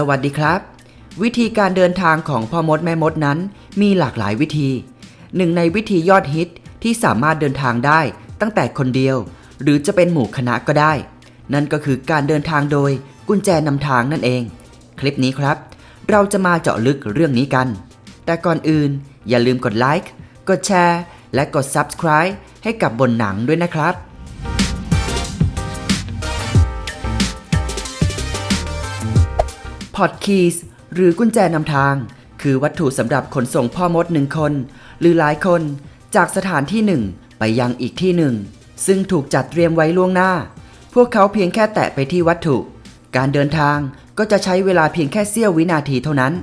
สวัสดีครับ วิธีการเดินทางของพ่อมดแม่มดนั้น มีหลากหลายวิธี หนึ่งในวิธียอดฮิตที่สามารถเดินทางได้ตั้งแต่คนเดียว หรือจะเป็นหมู่คณะก็ได้ นั่นก็คือการเดินทางโดยกุญแจนำทางนั่นเอง คลิปนี้ครับ เราจะมาเจาะลึกเรื่องนี้กัน แต่ก่อนอื่น อย่าลืมกดไลค์กดแชร์และกด Subscribe ให้กับบนหนังด้วยนะครับ พอดคีสหรือกุญแจนำทาง คือวัตถุสำหรับขนส่งพ่อมดหนึ่งคน หรือหลายคน จากสถานที่หนึ่งไปยังอีกที่หนึ่ง ซึ่งถูกจัดเตรียมไว้ล่วงหน้า พวกเขาเพียงแค่แตะไปที่วัตถุ การเดินทางก็จะใช้เวลาเพียงแค่เสี้ยววินาทีเท่านั้น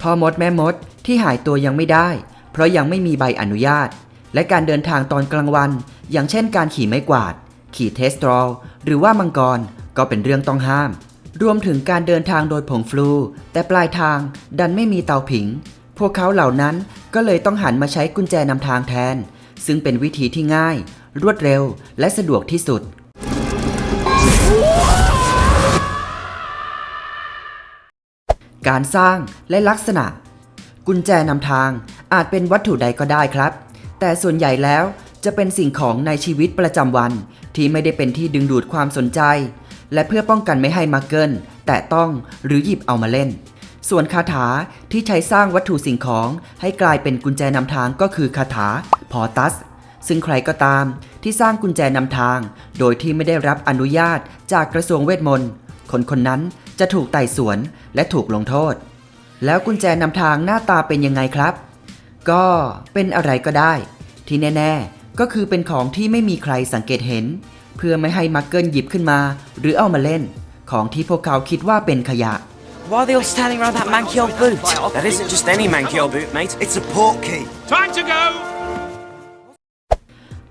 พ่อมดแม่มดที่หายตัวยังไม่ได้ เพราะยังไม่มีใบอนุญาต และการเดินทางตอนกลางวัน อย่างเช่นการขี่ไม้กวาด ขี่เทสตรอลหรือว่ามังกรก็เป็นเรื่องต้องห้าม รวมถึงการเดินทางโดยผงฟลู แต่ปลายทางดันไม่มีเตาผิง พวกเขาเหล่านั้นก็เลยต้องหันมาใช้กุญแจนำทางแทน ซึ่งเป็นวิธีที่ง่าย รวดเร็วและสะดวกที่สุด การสร้างและลักษณะ กุญแจนำทางอาจเป็นวัตถุใดก็ได้ครับ แต่ส่วนใหญ่แล้วจะเป็นสิ่งของในชีวิตประจำวันที่ไม่ได้เป็นที่ดึงดูดความสนใจ และเพื่อป้องกันไม่ให้มาเกิลแต่ต้องหรือหยิบเอามาเล่น ส่วนคาถาที่ใช้สร้างวัตถุสิ่งของให้กลายเป็นกุญแจนำทางก็คือคาถาพอตัส ซึ่งใครก็ตามที่สร้างกุญแจนำทาง โดยที่ไม่ได้รับอนุญาตจากกระทรวงเวทมนต์คนคนนั้นจะถูกไต่สวนและถูกลงโทษ แล้วกุญแจนำทางหน้าตาเป็นยังไงครับ ก็เป็นอะไรก็ได้ ที่แน่ ๆ ก็คือเป็นของที่ไม่มีใครสังเกตเห็น เพื่อไม่ให้มักเกิลหยิบขึ้นมา หรือเอามาเล่น ของที่พวกเขาคิดว่าเป็นขยะ Why are they all standing around that manky old boot? That isn't just any manky old boot, mate. It's a port key. Time to go!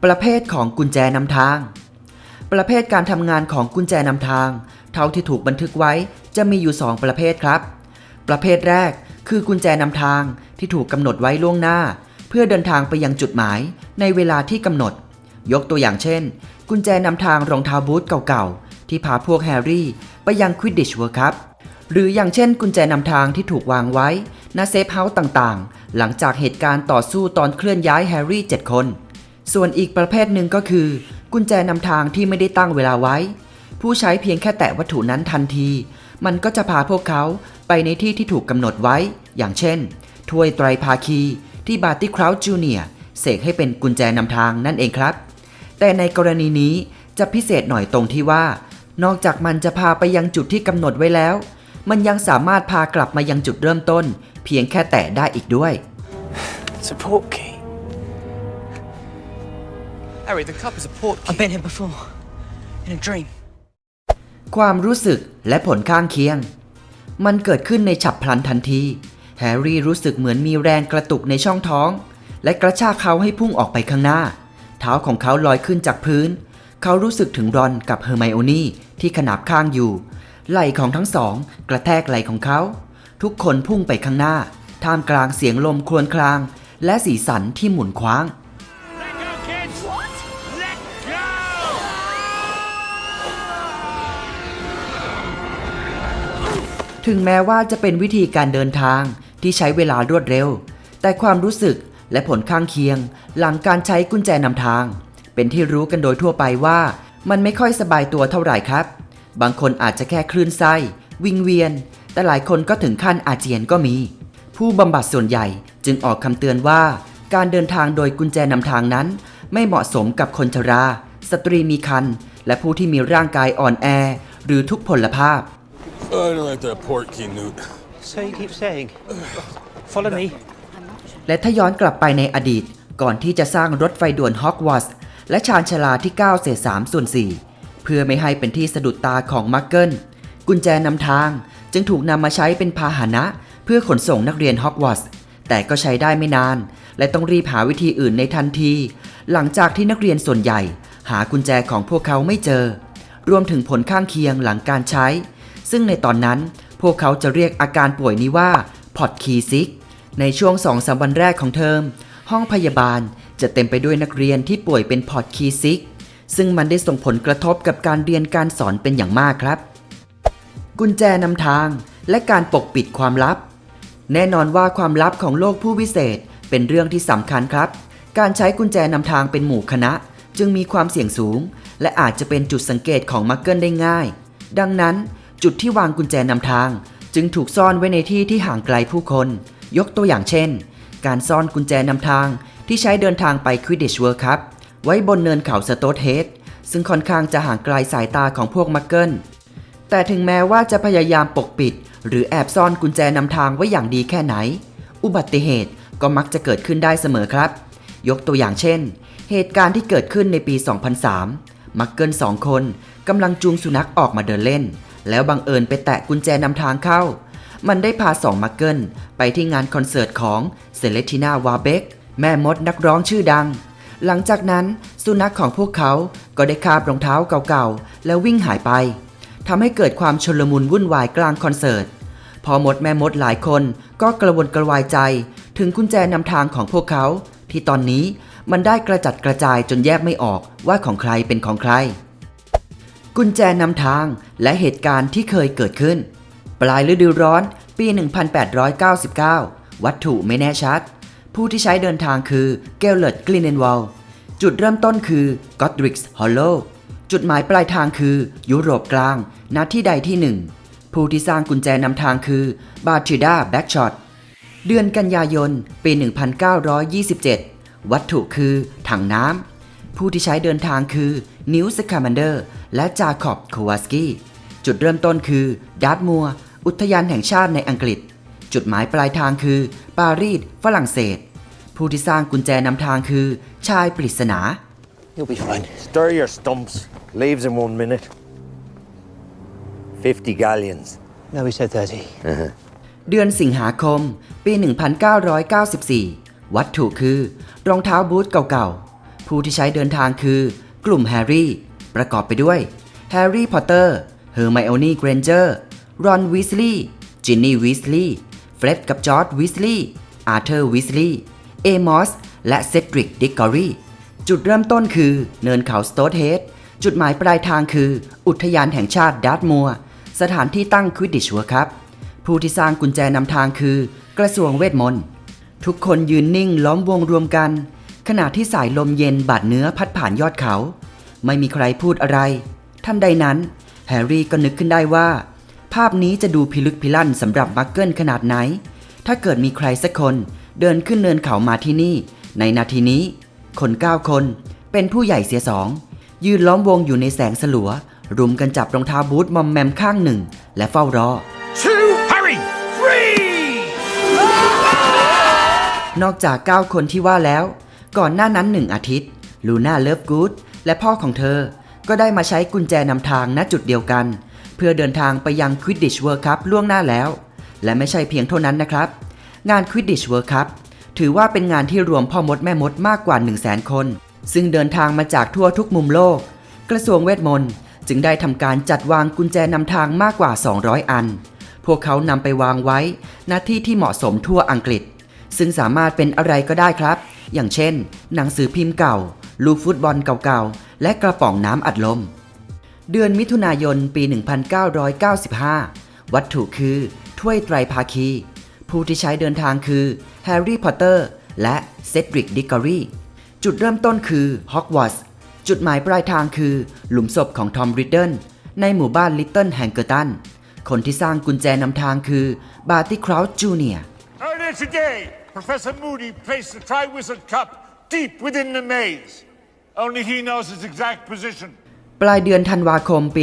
ประเภทของกุญแจนำทาง ประเภทการทำงานของกุญแจนำทาง เท่าที่ถูกบันทึกไว้จะมีอยู่ 2 ประเภทครับ ประเภทแรกคือกุญแจนำทางที่ถูกกำหนดไว้ล่วงหน้า เพื่อเดินทางไปยังจุดหมายในเวลาที่กำหนด ยกตัวอย่างเช่น กุญแจนำทางรองเท้าบูทเก่าๆ ที่พาพวกแฮร์รี่ไปยังควิดดิชเวิร์คับหรืออย่างเช่นกุญแจนำทางที่ถูกวางไว้ณเซฟเฮาส์ต่างๆ หลังจากเหตุการณ์ต่อสู้ตอนเคลื่อนย้ายแฮร์รี่ 7 คน ส่วนอีกประเภทหนึ่งก็คือ กุญแจนำทางที่ไม่ได้ตั้งเวลาไว้ ผู้ใช้เพียงแค่แตะวัตถุนั้นทันที มันก็จะพาพวกเขาไปในที่ที่ถูกกำหนดไว้ อย่างเช่น ถ้วยไตรภาคีที่บาร์ตี้คราวจูเนียเสกให้เป็นกุญแจนำทางนั่นเองครับ แต่ในกรณีนี้จะพิเศษหน่อยตรงที่ว่า นอกจากมันจะพาไปยังจุดที่กำหนดไว้แล้ว มันยังสามารถพากลับมายังจุดเริ่มต้น เพียงแค่แตะได้อีกด้วย It's a port key. Harry, the cup is a port key. I've been here before. In a dream. ความรู้สึกและผลข้างเคียง มันเกิดขึ้นในฉับพลันทันที แฮร์รี่รู้สึกเหมือนมีแรงกระตุกในช่องท้อง และกระชากเขาให้พุ่งออกไปข้างหน้า เท้าของเขาลอยขึ้นจากพื้น เขารู้สึกถึงรอนกับเฮอร์ไมโอนี่ที่ขนาบข้างอยู่ ไหล่ของทั้งสอง กระแทกไหล่ของเขา ทุกคนพุ่งไปข้างหน้า ท่ามกลางเสียงลมครวญคราง และสีสันที่หมุนคว้าง ถึงแม้ว่าจะเป็นวิธีการเดินทางที่ใช้เวลารวดเร็ว แต่ความรู้สึก และผลข้างเคียง หลังการใช้กุญแจนำทาง เป็นที่รู้กันโดยทั่วไปว่า มันไม่ค่อยสบายตัวเท่าไหร่ครับ บางคนอาจจะแค่คลื่นไส้ วิงเวียน แต่หลายคนก็ถึงขั้นอาเจียนก็มี ผู้บำบัดส่วนใหญ่จึงออกคำเตือนว่า การเดินทางโดยกุญแจนำทางนั้น ไม่เหมาะสมกับคนชรา สตรีมีครรภ์และผู้ที่มีร่างกายอ่อนแอ หรือทุกพลภาพ I don't like that port key, Newt. So you keep saying. Follow me. และถ้าย้อนกลับไปในอดีต ก่อนที่จะสร้างรถไฟด่วนฮอกวอตส์และชานชาลาที่ 9 เศษ3ส่วน 4 เพื่อไม่ให้เป็นที่สะดุดตาของมักเกิลกุญแจนำทางจึงถูกนำมาใช้เป็นพาหนะ เพื่อขนส่งนักเรียนฮอกวอตส์แต่ก็ใช้ได้ไม่นาน และต้องรีบหาวิธีอื่นในทันที หลังจากที่นักเรียนส่วนใหญ่ หากุญแจของพวกเขาไม่เจอ รวมถึงผลข้างเคียงหลังการใช้ ซึ่งในตอนนั้นพวกเขาจะเรียกอาการป่วยนี้ว่าพอดคีซิก ในช่วง2องสามวันแรกของเทอม ห้องพยาบาลจะเต็มไปด้วยนักเรียนที่ป่วยเป็นพอดคีซิก ซึ่งมันได้ส่งผลกระทบกับการเรียนการสอนเป็นอย่างมากครับ กุญแจนำทางและการปกปิดความลับ แน่นอนว่าความลับของโลกผู้วิเศษเป็นเรื่องที่สำคัญครับ การใช้กุญแจนำทางเป็นหมู่คณะ จึงมีความเสี่ยงสูง และอาจจะเป็นจุดสังเกตของมักเกิลได้ง่าย ดังนั้น จุดที่วางกุญแจนำทาง จึงถูกซ่อนไว้ในที่ที่ห่างไกลผู้คน ยกตัวอย่างเช่น การซ่อนกุญแจนำทางที่ใช้เดินทางไปควิดเดชเวิร์ครับ ไว้บนเนินเขาสโตทเฮดซึ่งค่อนข้างจะห่างไกลสายตาของพวกมักเกิลแต่ถึงแม้ว่าจะพยายามปกปิด หรือแอบซ่อนกุญแจนำทางไว้อย่างดีแค่ไหน อุบัติเหตุก็มักจะเกิดขึ้นได้เสมอครับ ยกตัวอย่างเช่น เหตุการณ์ที่เกิดขึ้นในปี 2003 มักเกิลสองคนกำลังจูงสุนัขออกมาเดินเล่น แล้วบังเอิญไปแตะกุญแจนำทางเข้า มันได้พาสองมักเกิลไปที่งานคอนเสิร์ตของเซเลตินาวาเบกแม่มดนักร้องชื่อดัง หลังจากนั้นสุนัขของพวกเขาก็ได้คาบรองเท้าเก่าๆ แล้ววิ่งหายไปทำให้เกิดความชลมุนวุ่นวายกลางคอนเสิร์ตพอมดแม่มดหลายคนก็กระวนกระวายใจ ถึงกุญแจนำทางของพวกเขา ที่ตอนนี้มันได้กระจัดกระจายจนแยกไม่ออกว่าของใครเป็นของใคร กุญแจนำทางและเหตุการณ์ที่เคยเกิดขึ้น ปลายฤดูร้อน ปี 1899 วัตถุไม่แน่ชัด ผู้ที่ใช้เดินทางคือเกลเลตกลินเนนวอลจุดเริ่มต้นคือกอดริกส์ฮอลโลจุดหมายปลายทางคือยุโรปกลางณที่ใดที่หนึ่ง ผู้ที่สร้างกุญแจนำทางคือบาทิดาแบ็กช็อตเดือนกันยายน ปี 1927 วัตถุคือถังน้ำ ผู้ที่ใช้เดินทางคือนิวส์คามันเดอร์และจาคอบโควาสกี้ จุดเริ่มต้นคือดาร์ตมัว อุทยานแห่งชาติในอังกฤษ จุดหมายปลายทางคือ ปารีสฝรั่งเศส ผู้ที่สร้างกุญแจนำทางคือ ชายปริศนา You'll be fine. Stir your stumps. Leaves in one minute. 50 galleons. No, we said 30. เดือนสิงหาคม ปี 1994 วัตถุคือ รองเท้าบูทเก่าๆ ผู้ที่ใช้เดินทางคือ กลุ่มแฮร์รี่ ประกอบไปด้วย แฮร์รี่ พอตเตอร์ เฮอร์ไมโอนี่ เกรนเจอร์ รอนวิสลีย์จินนี่วิสลีย์เฟร็ดกับจอร์ดวิสลีย์อาร์เธอร์วิสลีย์เอมอสและเซดริกดิกกอรีจุดเริ่มต้นคือเนินเขาสโตเฮดจุดหมายปลายทางคือ อุทยานแห่งชาติดาร์ตมัวสถานที่ตั้งควิดดิชเวิร์ครับ ผู้ที่สร้างกุญแจนำทางคือ กระทรวงเวทมนต์ทุกคนยืนนิ่งล้อมวงรวมกัน ขณะที่สายลมเย็นบาดเนื้อพัดผ่านยอดเขา ไม่มีใครพูดอะไรทันใดนั้น แฮร์รี่ก็นึกขึ้นได้ว่าาพนี้จะดูพิลึกพิลั่นสำหรับมักเกิลขนาดไหน ถ้าเกิดมีใครสักคนเดินขึ้นเนินเขามาที่นี่ ในนาทีนี้ คนเก้าคนเป็นผู้ใหญ่เสียสองยืนล้อมวงอยู่ในแสงสลัว รุมกันจับรองเท้าบูทมอมแมมข้างหนึ่ง และเฝ้ารอ Two. Hurry. Three. นอกจาก 9 คนที่ว่าแล้ว ก่อนหน้านั้นหนึ่งอาทิตย์ลูน่าเลิฟกูดและพ่อของเธอ ก็ได้มาใช้กุญแจนำทางณจุดเดียวกัน เพื่อเดินทางไปยังควิดดิชเวิร์คัพล่วงหน้าแล้ว และไม่ใช่เพียงเท่านั้นนะครับ งานควิดดิชเวิร์คัพถือว่าเป็นงานที่รวมพ่อมดแม่มดมากกว่า 1 0 0 0 0แสนคน ซึ่งเดินทางมาจากทั่วทุกมุมโลก กระทรวงเวทมนต์จึงได้ทำการจัดวางกุญแจนำทางมากกว่า 200 อัน พวกเขานำไปวางไว้ณที่ที่เหมาะสมทั่วอังกฤษ ซึ่งสามารถเป็นอะไรก็ได้ครับ อย่างเช่น หนังสือพิมพ์เก่า ลูกฟุตบอลเก่าๆ และกระป๋องน้ำอัดลม เดือนมิถุนายนปี 1995 วัตถุคือถ้วยไตรภาคี ผู้ที่ใช้เดินทางคือแฮร์รี่พอตเตอร์และเซดริกดิกอรีจุดเริ่มต้นคือฮอกวอตส์จุดหมายปลายทางคือ หลุมศพของทอมริดเดิลในหมู่บ้านลิตเติ้ลแฮงเกอร์ตัน คนที่สร้างกุญแจนำทางคือบาร์ตี้คราวจูเนีย Earlier today, Professor Moody placed the Triwizard Cup deep within the maze. Only he knows its exact position. ปลายเดือนธันวาคมปี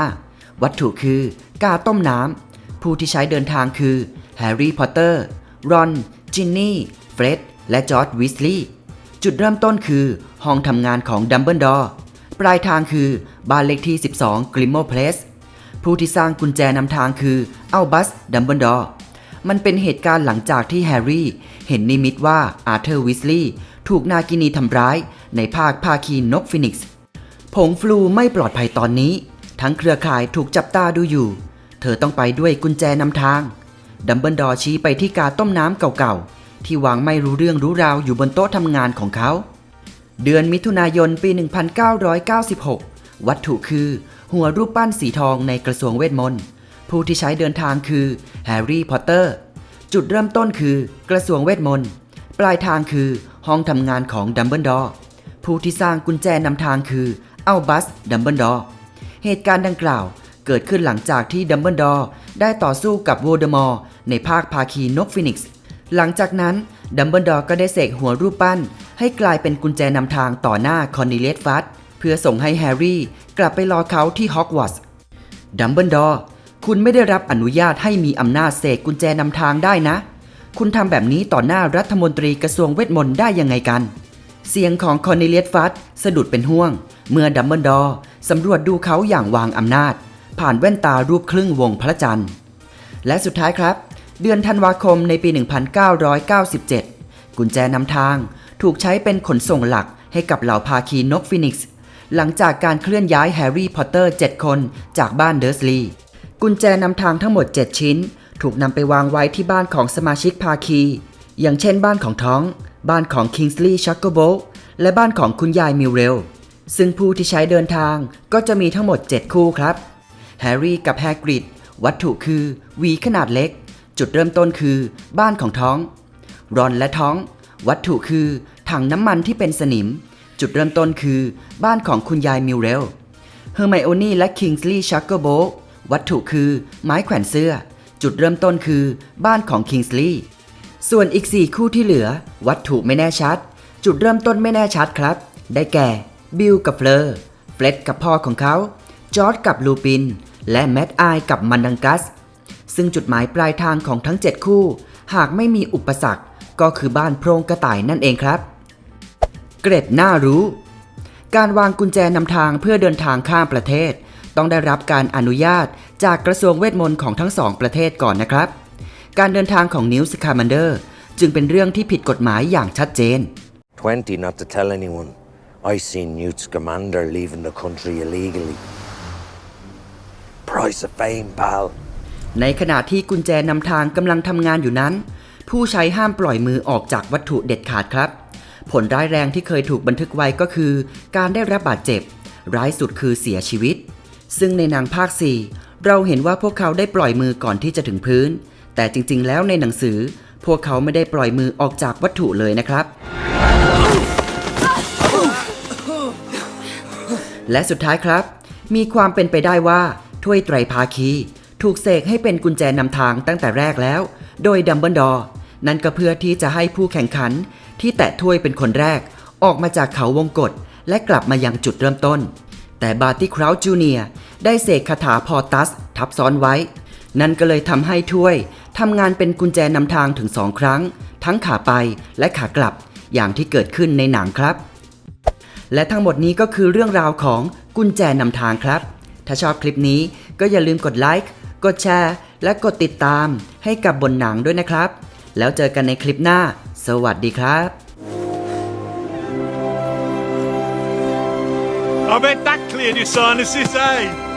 1995 วัตถุคือกาต้มน้ำ ผู้ที่ใช้เดินทางคือแฮร์รี่พอตเตอร์ รอน จินนี่ เฟร็ด และจอร์ดวิสลีย์จุดเริ่มต้นคือห้องทำงานของดัมเบิลดอร์ ปลายทางคือบ้านเลขที่ 12 กลิมโมเพลส ผู้ที่สร้างกุญแจนำทางคืออัลบัส ดัมเบิลดอร์ มันเป็นเหตุการณ์หลังจากที่แฮร์รี่ เห็นนิมิตว่าอาร์เธอร์วิสลีย์ถูกนากินีทำร้ายในภาคภาคีนกฟินิกซ์ ผงฟลูไม่ปลอดภัยตอนนี้ ทั้งเครือข่ายถูกจับตาดูอยู่ เธอต้องไปด้วยกุญแจนำทาง ดัมเบิลดอร์ชี้ไปที่กาต้มน้ำเก่าๆ ที่วางไม่รู้เรื่องรู้ราวอยู่บนโต๊ะทำงานของเขา เดือนมิถุนายนปี 1996 วัตถุคือ หัวรูปปั้นสีทองในกระทรวงเวทมนต์ ผู้ที่ใช้เดินทางคือแฮร์รี่พอตเตอร์ จุดเริ่มต้นคือกระทรวงเวทมนต์ ปลายทางคือห้องทำงานของดัมเบิลดอร์ผู้ที่สร้างกุญแจนำทางคือ อัลบัสดัมเบิลดอร์เหตุการณ์ดังกล่าวเกิดขึ้นหลังจากที่ดัมเบิลดอร์ได้ต่อสู้กับโวลเดอมอร์ในภาคภาคีนกฟินิกซ์หลังจากนั้นดัมเบิลดอร์ก็ได้เสกหัวรูปปั้น ให้กลายเป็นกุญแจนำทางต่อหน้าคอนเนเลียสฟัตเพื่อส่งให้แฮร์รี่กลับไปรอเขาที่ฮอกวอตส์ดัมเบิลดอร์คุณไม่ได้รับอนุญาตให้มีอำนาจเสกกุญแจนำทางได้นะ คุณทำแบบนี้ต่อหน้ารัฐมนตรีกระทรวงเวทมนต์ได้ยังไงกัน เสียงของคอนเนเลียสฟัตสะดุดเป็นห่วง เมื่อดัมเบิลดอร์สำรวจดูเขาอย่างวางอำนาจ ผ่านแว่นตารูปครึ่งวงพระจันทร์ และสุดท้ายครับ เดือนธันวาคมในปี 1997 กุญแจนำทางถูกใช้เป็นขนส่งหลักให้กับเหล่าภาคีนกฟินิกซ์หลังจากการเคลื่อนย้ายแฮร์รี่พอตเตอร์ 7 คนจากบ้านเดอร์สลีย์กุญแจนำทางทั้งหมด 7 ชิ้น ถูกนำไปวางไว้ที่บ้านของสมาชิกภาคี อย่างเช่นบ้านของท้อง บ้านของคิงส์ลีย์ชักเกอร์โบและบ้านของคุณยายมิวเรล ซึ่งผู้ที่ใช้เดินทางก็จะมีทั้งหมด 7 คู่ครับ แฮร์รี่กับแฮกริดวัตถุคือวีขนาดเล็ก จุดเริ่มต้นคือบ้านของท้อง รอนและท้อง วัตถุคือถังน้ำมันที่เป็นสนิม จุดเริ่มต้นคือบ้านของคุณยายมิวเรล เฮอร์ไมโอนี่และคิงส์ลีย์ชักเกอร์โบวัตถุคือไม้แขวนเสื้อ จุดเริ่มต้นคือบ้านของคิงส์ลีย์ส่วนอีก 4 คู่ที่เหลือ วัตถุไม่แน่ชัด จุดเริ่มต้นไม่แน่ชัดครับ ได้แก่ บิลกับเฟลอร์เฟล็ดกับพ่อของเขา จอร์ดกับลูปิน และแมดไอกับมันดังกัส ซึ่งจุดหมายปลายทางของทั้ง 7 คู่ หากไม่มีอุปสรรคก็คือบ้านโพรงกระต่ายนั่นเองครับ เกร็ดน่ารู้ การวางกุญแจนำทางเพื่อเดินทางข้ามประเทศ ต้องได้รับการอนุญาตจากกระทรวงเวทมนต์ของทั้งสองประเทศก่อนนะครับ การเดินทางของนิวส์คาร์มันเดอร์จึงเป็นเรื่องที่ผิดกฎหมายอย่างชัดเจน20 not to tell anyone. I seen Newt Scamander leaving the country illegally. Price of fame, pal. ในขณะที่กุญแจนำทางกำลังทำงานอยู่นั้น ผู้ใช้ห้ามปล่อยมือออกจากวัตถุเด็ดขาดครับ ผลร้ายแรงที่เคยถูกบันทึกไว้ก็คือ การได้รับบาดเจ็บ ร้ายสุดคือเสียชีวิต ซึ่งในหนังภาค 4 เราเห็นว่าพวกเขาได้ปล่อยมือก่อนที่จะถึงพื้น แต่จริงๆ แล้วในหนังสือ พวกเขาไม่ได้ปล่อยมือออกจากวัตถุเลยนะครับ และสุดท้ายครับ มีความเป็นไปได้ว่าถ้วยไตรภาคี ถูกเสกให้เป็นกุญแจนำทางตั้งแต่แรกแล้ว โดยดัมเบิลดอร์นั่นก็เพื่อที่จะให้ผู้แข่งขัน ที่แตะถ้วยเป็นคนแรก ออกมาจากเขาวงกฏและกลับมายังจุดเริ่มต้น แต่บาร์ตี้คราวจูเนียได้เสกคาถาพอตัส ทับซ้อนไว้ นั่นก็เลยทำให้ถ้วยทำงานเป็นกุญแจนำทางถึงสองครั้ง ทั้งขาไปและขากลับอย่างที่เกิดขึ้นในหนังครับ และทั้งหมดนี้ก็คือเรื่องราวของกุญแจนำทางครับ ถ้าชอบคลิปนี้ก็อย่าลืมกดไลค์กดแชร์และกดติดตามให้กับบนหนังด้วยนะครับ แล้วเจอกันในคลิปหน้า สวัสดีครับ I bet that cleared your sinuses, eh?